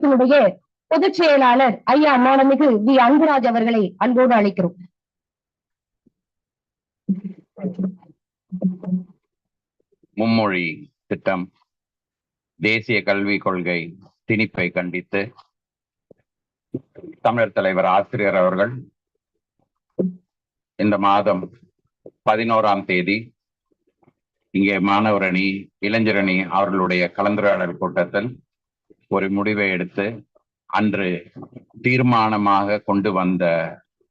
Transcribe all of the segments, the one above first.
இதனுடைய பொதுச் செயலாளர் ஐயா மாணமிகு வி. அன்புராஜ் அவர்களை அன்போடு அழைக்கிறோம். மும்மொழி திட்டம் தேசிய கல்விக் கொள்கை திணிப்பை கண்டித்து தமிழர் தலைவர் ஆசிரியர் அவர்கள் இந்த மாதம் பதினோராம் தேதி இங்கே மாணவரணி இளைஞரணி அவர்களுடைய கலந்துரையாடல் கூட்டத்தில் ஒரு முடிவை எடுத்து அன்று தீர்மானமாக கொண்டு வந்த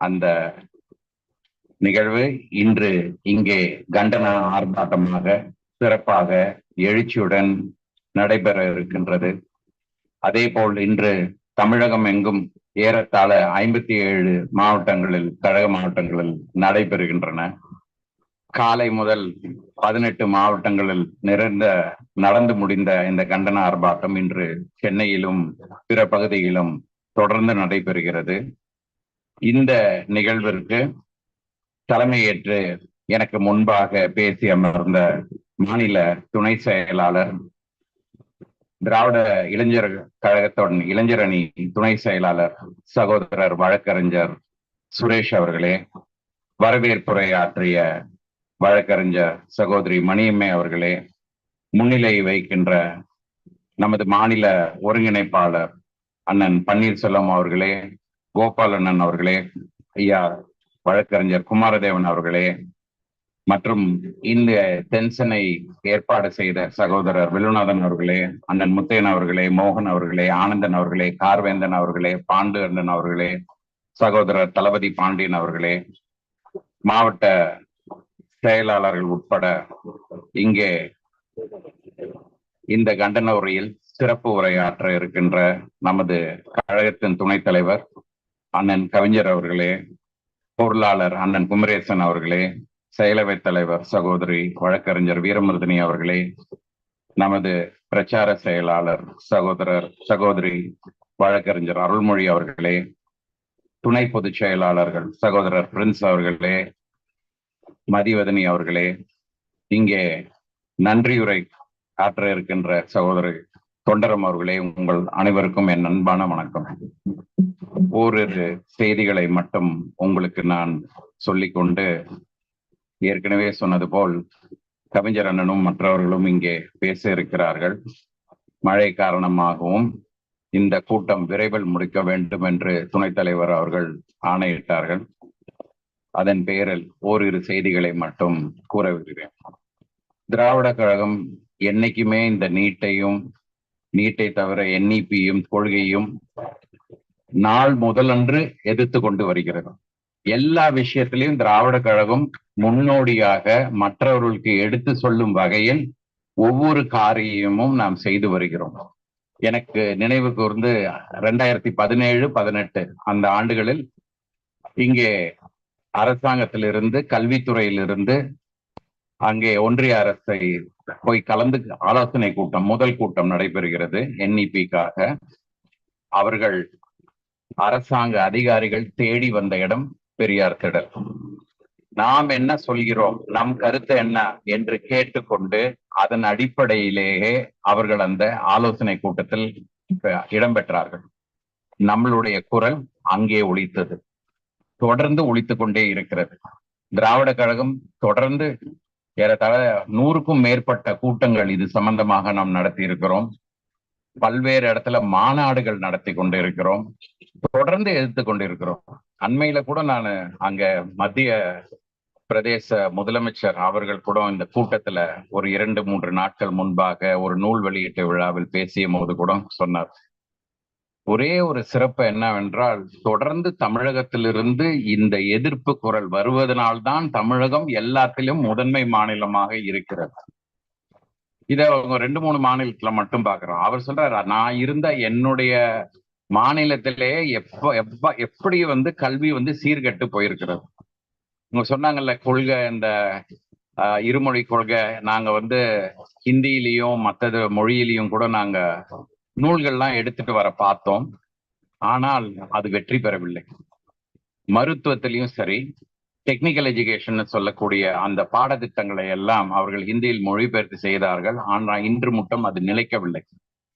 அந்த நிகழ்வு இன்று இங்கே கண்டன ஆர்ப்பாட்டமாக சிறப்பாக எழுச்சியுடன் நடைபெற இருக்கின்றது. அதே போல் இன்று தமிழகம் எங்கும் ஏறத்தாழ ஐம்பத்தி ஏழு மாவட்டங்களில் கழக மாவட்டங்களில் நடைபெறுகின்றன. காலை முதல் பதினெட்டு மாவட்டங்களில் நிறைந்த நடந்து முடிந்த இந்த கண்டன ஆர்ப்பாட்டம் இன்று சென்னையிலும் பிற பகுதியிலும் தொடர்ந்து நடைபெறுகிறது. இந்த நிகழ்விற்கு தலைமையேற்று எனக்கு முன்பாக பேசி அமர்ந்த மாநில துணை செயலாளர் திராவிட இளைஞர் கழகத்துடன் இளைஞர் அணி துணை செயலாளர் சகோதரர் வழக்கறிஞர் சுரேஷ் அவர்களே வரவேற்புரை ஆற்றிய வழக்கறிஞர் சகோதரி மணியம்மை அவர்களே முன்னிலை வைக்கின்ற நமது மாநில ஒருங்கிணைப்பாளர் அண்ணன் பன்னீர்செல்வம் அவர்களே கோபால் அண்ணன் அவர்களே ஐயா வழக்கறிஞர் குமாரதேவன் அவர்களே மற்றும் இந்த டென்ஷனை ஏற்பாடு செய்த சகோதரர் வில்லுநாதன் அவர்களே அண்ணன் முத்தையன் அவர்களே மோகன் அவர்களே ஆனந்தன் அவர்களே கார்வேந்தன் அவர்களே பாண்டு அண்ணன் அவர்களே சகோதரர் தளபதி பாண்டியன் அவர்களே மாவட்ட செயலாளர்கள் உட்பட இங்கே இந்த கண்டன உரையில் சிறப்பு உரையாற்ற இருக்கின்ற நமது கழகத்தின் துணைத் தலைவர் அண்ணன் கவிஞர் அவர்களே பொருளாளர் அண்ணன் குமரேசன் அவர்களே செயலவை தலைவர் சகோதரி வழக்கறிஞர் வீரமருதினி அவர்களே நமது பிரச்சார செயலாளர் சகோதரர் சகோதரி வழக்கறிஞர் அருள்மொழி அவர்களே துணை பொதுச் செயலாளர்கள் சகோதரர் பிரின்ஸ் அவர்களே மதிவதனி அவர்களே இங்கே நன்றியுரை ஆற்ற இருக்கின்ற சகோதரி தொண்டரம் அவர்களே உங்கள் அனைவருக்கும் என் அன்பான வணக்கம். ஓரிரு செய்திகளை மட்டும் உங்களுக்கு நான் சொல்லிக்கொண்டு ஏற்கனவே சொன்னது போல் கவிஞர் அண்ணனும் மற்றவர்களும் இங்கே பேச இருக்கிறார்கள். மழை காரணமாகவும் இந்த கூட்டம் விரைவில் முடிக்க வேண்டும் என்று துணைத் தலைவர் அவர்கள் ஆணையிட்டார்கள். அதன் பெயரில் ஓரிரு செய்திகளை மட்டும் கூற விரும்புகிறேன். திராவிட கழகம் என்னைக்குமே இந்த நீட்டையும் நீட்டை தவிர என்இபியும் கொள்கையும் நாள் முதலன்று எதிர்த்து கொண்டு வருகிறது. எல்லா விஷயத்திலையும் திராவிட கழகம் முன்னோடியாக மற்றவர்களுக்கு எடுத்து சொல்லும் வகையில் ஒவ்வொரு காரியமும் நாம் செய்து வருகிறோம். எனக்கு நினைவு கூர்ந்து ரெண்டாயிரத்தி பதினேழு பதினெட்டு அந்த ஆண்டுகளில் இங்கே அரசாங்கத்திலிருந்து கல்வித்துறையிலிருந்து அங்கே ஒன்றிய அரசை போய் கலந்து ஆலோசனை கூட்டம் முதல் கூட்டம் நடைபெறுகிறது என்இபிக்காக அவர்கள் அரசாங்க அதிகாரிகள் தேடி வந்த இடம் பெரியார் திடல். நாம் என்ன சொல்கிறோம்? நம் கருத்து என்ன? என்று கேட்டுக்கொண்டு அதன் அடிப்படையிலேயே அவர்கள் அந்த ஆலோசனை கூட்டத்தில் இடம்பெற்றார்கள். நம்மளுடைய குரல் அங்கே ஒழித்தது தொடர்ந்து ஒழித்து கொண்டே இருக்கிறது. திராவிட கழகம் தொடர்ந்து ஏறத்தாழ நூறுக்கும் மேற்பட்ட கூட்டங்கள் இது சம்பந்தமாக நாம் நடத்தி இருக்கிறோம் பல்வேறு இடத்துல மாநாடுகள் நடத்தி கொண்டு இருக்கிறோம் தொடர்ந்து எதிர்த்து கொண்டிருக்கிறோம். அண்மையில கூட நான் அங்க மத்திய பிரதேச முதலமைச்சர் அவர்கள் கூட இந்த கூட்டத்துல ஒரு இரண்டு மூன்று நாட்கள் முன்பாக ஒரு நூல் வெளியீட்டு விழாவில் பேசிய போது கூட சொன்னார். ஒரே ஒரு சிறப்பு என்னவென்றால் தொடர்ந்து தமிழகத்திலிருந்து இந்த எதிர்ப்பு குரல் வருவதனால்தான் தமிழகம் எல்லாத்திலும் முதன்மை மாநிலமாக இருக்கிறது. இதை அவங்க ரெண்டு மூணு மாநிலத்துல மட்டும் பாக்குறோம். அவர் சொல்றாரு நான் இருந்த என்னுடைய மாநிலத்திலே எப்ப எப்ப எப்படி வந்து கல்வி வந்து சீர்கெட்டு போயிருக்கிறது. இவங்க சொன்னாங்கல்ல கொள்கை இந்த இருமொழி கொள்கை நாங்க வந்து ஹிந்தியிலையும் மற்றது மொழியிலையும் கூட நாங்க நூல்கள்லாம் எடுத்துட்டு வர பார்த்தோம். ஆனால் அது வெற்றி பெறவில்லை. மருத்துவத்திலையும் சரி டெக்னிக்கல் எஜுகேஷன் சொல்லக்கூடிய அந்த பாடத்திட்டங்களை எல்லாம் அவர்கள் ஹிந்தியில் மொழிபெயர்த்து செய்தார்கள். ஆனால் இன்று மட்டும் அது நிலைக்கவில்லை.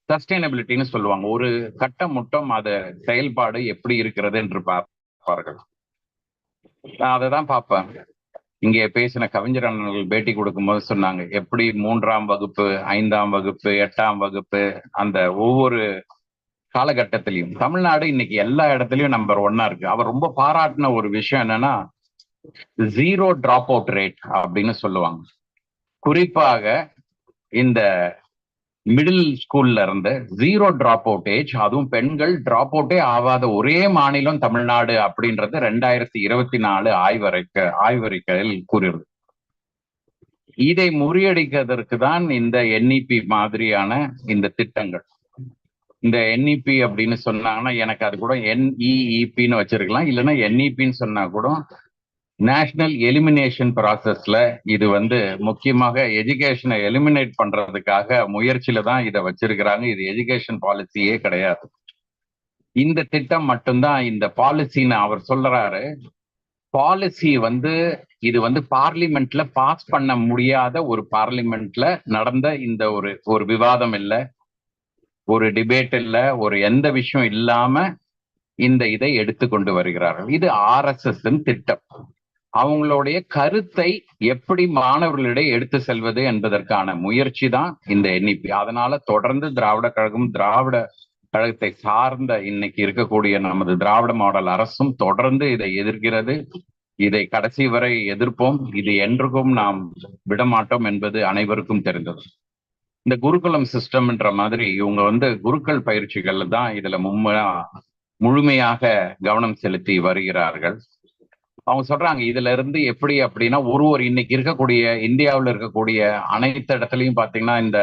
சஸ்டைனபிலிட்டின்னு சொல்லுவாங்க. ஒரு கட்டம் மட்டும் அது செயல்பாடு எப்படி இருக்கிறது என்று பார்ப்பார்கள். நான் அதை தான் பார்ப்பேன். இங்கே பேசின கவிஞர் அண்ணர்கள் பேட்டி கொடுக்கும்போது சொன்னாங்க எப்படி மூன்றாம் வகுப்பு ஐந்தாம் வகுப்பு எட்டாம் வகுப்பு அந்த ஒவ்வொரு காலகட்டத்திலையும். தமிழ்நாடு இன்னைக்கு எல்லா இடத்துலயும் நம்பர் ஒன்னா இருக்கு. அவர் ரொம்ப பாராட்டின ஒரு விஷயம் என்னன்னா ஜீரோ டிராப் அவுட் ரேட் அப்படின்னு சொல்லுவாங்க. குறிப்பாக இந்த மிடில் ஸ்கூல்ல இருந்து ஜீரோ டிராப் அவுட் ஏஜ் அதுவும் பெண்கள் டிராப் அவுட்டே ஆகாத ஒரே மாநிலம் தமிழ்நாடு அப்படின்றது ரெண்டாயிரத்தி இருபத்தி நாலு ஆய்வறிக்க ஆய்வறிக்கையில் கூறுகிறது இதை முறியடிக்கிறதற்கு தான் இந்த என்இபி மாதிரியான இந்த திட்டங்கள். இந்த என்இபி அப்படின்னு சொன்னாங்கன்னா எனக்கு அது கூட என்இஇபின்னு வச்சிருக்கலாம். இல்லைன்னா என்இபின்னு சொன்னா கூட நேஷனல் எலிமினேஷன் ப்ராசஸ்ல இது வந்து முக்கியமாக எஜுகேஷனை எலிமினேட் பண்றதுக்காக முயற்சியில தான் இதை வச்சிருக்கிறாங்க. இது எஜுகேஷன் பாலிசியே கிடையாது. இந்த திட்டம் மட்டும்தான் இந்த பாலிசின்னு அவர் சொல்றாரு. பாலிசி வந்து இது வந்து பார்லிமெண்ட்ல பாஸ் பண்ண முடியாத ஒரு பார்லிமெண்ட்ல நடந்த இந்த ஒரு ஒரு விவாதம் இல்லை ஒரு டிபேட் இல்ல ஒரு எந்த விஷயம் இல்லாம இந்த இதை எடுத்து கொண்டு வருகிறார்கள். இது ஆர் எஸ் எஸ் திட்டம். அவங்களுடைய கருத்தை எப்படி மாணவர்களிடையே எடுத்து செல்வது என்பதற்கான முயற்சி தான் இந்த என்இபி அதனால தொடர்ந்து திராவிட கழகம் திராவிட கழகத்தை சார்ந்த இன்னைக்கு இருக்கக்கூடிய நமது திராவிட மாடல் அரசும் தொடர்ந்து இதை எதிர்க்கிறது. இதை கடைசி வரை எதிர்ப்போம். இது என்றுக்கும் நாம் விடமாட்டோம் என்பது அனைவருக்கும் தெரிந்தது. இந்த குருகுலம் சிஸ்டம்ன்ற மாதிரி இவங்க வந்து குருக்கள் பயிற்சிகள்ல தான் இதுல மும்மையா முழுமையாக கவனம் செலுத்தி வருகிறார்கள். அவங்க சொல்றாங்க இதுல இருந்து எப்படி அப்படின்னா ஒரு ஒரு இன்னைக்கு இருக்கக்கூடிய இந்தியாவில் இருக்கக்கூடிய அனைத்து இடத்துலையும் பாத்தீங்கன்னா இந்த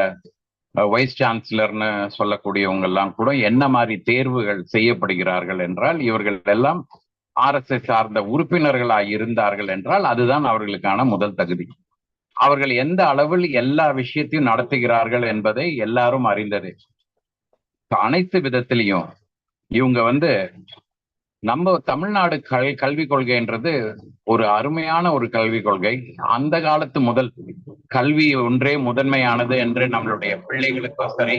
வைஸ் சான்சலர்னு சொல்லக்கூடியவங்க எல்லாம் கூட என்ன மாதிரி தேர்வுகள் செய்யப்படுகிறார்கள் என்றால் இவர்கள் எல்லாம் ஆர்எஸ்எஸ் சார்ந்த உறுப்பினர்களாக இருந்தார்கள் என்றால் அதுதான் அவர்களுக்கான முதல் தகுதி. அவர்கள் எந்த அளவில் எல்லா விஷயத்தையும் நடத்துகிறார்கள் என்பதை எல்லாரும் அறிந்தது. அனைத்து விதத்திலையும் இவங்க வந்து நம்ம தமிழ்நாடு கல் கல்விக் கொள்கைன்றது ஒரு அருமையான ஒரு கல்விக் கொள்கை. அந்த காலத்து முதல் கல்வி ஒன்றே முதன்மையானது என்று நம்மளுடைய பிள்ளைகளுக்கும் சரி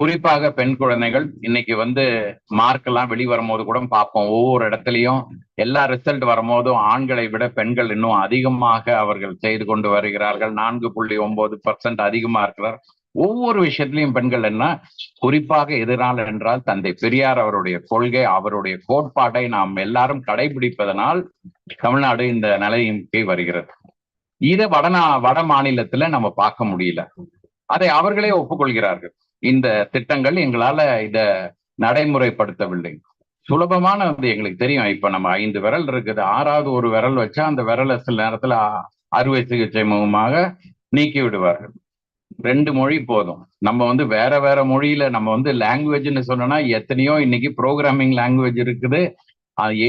குறிப்பாக பெண் குழந்தைகள் இன்னைக்கு வந்து மார்க் எல்லாம் வெளிவரும்போது கூட பார்ப்போம். ஒவ்வொரு இடத்துலையும் எல்லா ரிசல்ட் வரும்போதும் ஆண்களை விட பெண்கள் இன்னும் அதிகமாக அவர்கள் செய்து கொண்டு வருகிறார்கள். நான்கு புள்ளி ஒன்பது பர்சன்ட் அதிகமா இருக்கிறார். ஒவ்வொரு விஷயத்திலையும் பெண்கள் என்ன? குறிப்பாக எதிரால் என்றால் தந்தை பெரியார் அவருடைய கொள்கை அவருடைய கோட்பாட்டை நாம் எல்லாரும் கடைபிடிப்பதனால் தமிழ்நாடு இந்த நிலைக்கு வருகிறது. இதை வடநா வட மாநிலத்துல நம்ம பார்க்க முடியல. அதை அவர்களே ஒப்புக்கொள்கிறார்கள். இந்த திட்டங்கள் எங்களால இத நடைமுறைப்படுத்தவில்லை. சுலபமான வந்து எங்களுக்கு தெரியும். இப்ப நம்ம ஐந்து விரல் இருக்குது. ஆறாவது ஒரு விரல் வச்சா அந்த விரலை சில நேரத்துல அறுவை சிகிச்சை முகமாக நீக்கி விடுவார்கள். ரெண்டு மொழி போதும். நம்ம வந்து வேற வேற மொழியில நம்ம வந்து லாங்குவேஜ்னு சொன்னோம்னா எத்தனையோ இன்னைக்கு ப்ரோக்ராமிங் லாங்குவேஜ் இருக்குது.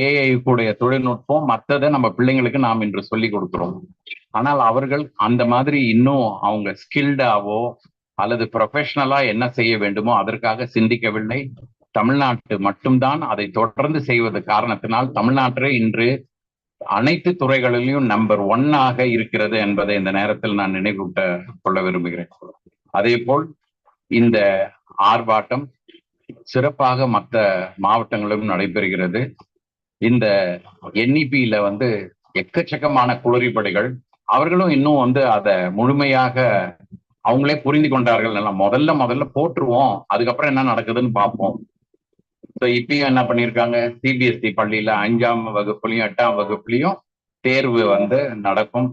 ஏஐ கூடிய தொழில்நுட்பம் மற்றதை நம்ம பிள்ளைங்களுக்கு நாம் இன்று சொல்லி கொடுக்கிறோம். ஆனால் அவர்கள் அந்த மாதிரி இன்னும் அவங்க ஸ்கில்டாவோ அல்லது ப்ரொஃபஷனலா என்ன செய்ய வேண்டுமோ அதற்காக சிந்திக்கவில்லை. தமிழ்நாட்டு மட்டும்தான் அதை தொடர்ந்து செய்வது காரணத்தினால் தமிழ்நாட்டிலே இன்று அனைத்து துறைகளிலும் நம்பர் ஒன்னாக இருக்கிறது என்பதை இந்த நேரத்தில் நான் நினைவூட்ட கொள்ள விரும்புகிறேன். அதே போல் இந்த ஆர்ப்பாட்டம் சிறப்பாக மற்ற மாவட்டங்களிலும் நடைபெறுகிறது. இந்த என்இபியில வந்து எக்கச்சக்கமான குளறிப்படைகள் அவர்களும் இன்னும் வந்து அதை முழுமையாக அவங்களே புரிந்து கொண்டார்கள். முதல்ல முதல்ல போட்டுருவோம். அதுக்கப்புறம் என்ன நடக்குதுன்னு பார்ப்போம். ஸோ இப்பயும் என்ன பண்ணியிருக்காங்க சிபிஎஸ்சி பள்ளியில அஞ்சாம் வகுப்புலையும் எட்டாம் வகுப்புலையும் தேர்வு வந்து நடக்கும்.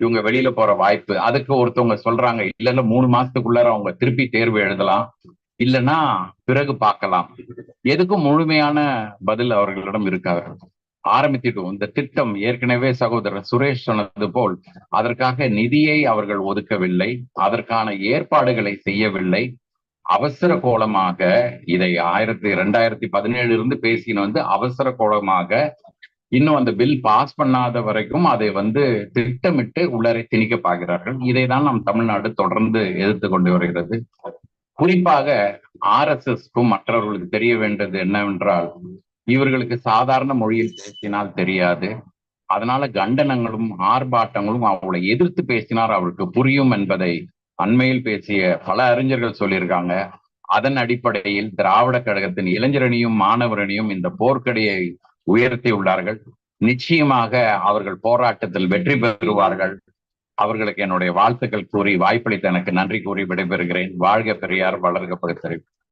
இவங்க வெளியில போற வாய்ப்பு அதுக்கு ஒருத்தவங்க சொல்றாங்க இல்ல இல்ல மூணு மாசத்துக்குள்ளார அவங்க திருப்பி தேர்வு எழுதலாம். இல்லைன்னா பிறகு பார்க்கலாம். எதுக்கும் முழுமையான பதில் அவர்களிடம் இருக்காது. ஆரம்பித்திட்டோம் இந்த திட்டம் ஏற்கனவே சகோதரர் சுரேஷ் சொன்னது போல் அதற்காக நிதியை அவர்கள் ஒதுக்கவில்லை. அதற்கான ஏற்பாடுகளை செய்யவில்லை. அவசர கோலமாக இதை ஆயிரத்தி இரண்டாயிரத்தி பதினேழு இருந்து பேசின வந்து அவசர கோலமாக இன்னும் அந்த பில் பாஸ் பண்ணாத வரைக்கும் அதை வந்து திட்டமிட்டு உள்ளரை திணிக்க பார்க்கிறார்கள் இதை தான் நம் தமிழ்நாடு தொடர்ந்து எதிர்த்து கொண்டு வருகிறது. குறிப்பாக ஆர் எஸ் எஸ்க்கும் மற்றவர்களுக்கு தெரிய வேண்டியது என்னவென்றால் இவர்களுக்கு சாதாரண மொழியில் பேசினால் தெரியாது. அதனால கண்டனங்களும் ஆர்ப்பாட்டங்களும் அவளை எதிர்த்து பேசினார் அவருக்கு புரியும் என்பதை அண்மையில் பேசிய பல அறிஞர்கள் சொல்லியிருக்காங்க. அதன் அடிப்படையில் திராவிட கழகத்தின் இளைஞரணியும் மாணவரணியும் இந்த போர்க்கடியை உயர்த்தி உள்ளார்கள். நிச்சயமாக அவர்கள் போராட்டத்தில் வெற்றி பெறுவார்கள். அவர்களுக்கு என்னுடைய வாழ்த்துக்கள் கூறி வாய்ப்பளித்த எனக்கு நன்றி கூறி விடைபெறுகிறேன். வாழ்க பெரியார் வளர்க பகுத்தறிவு.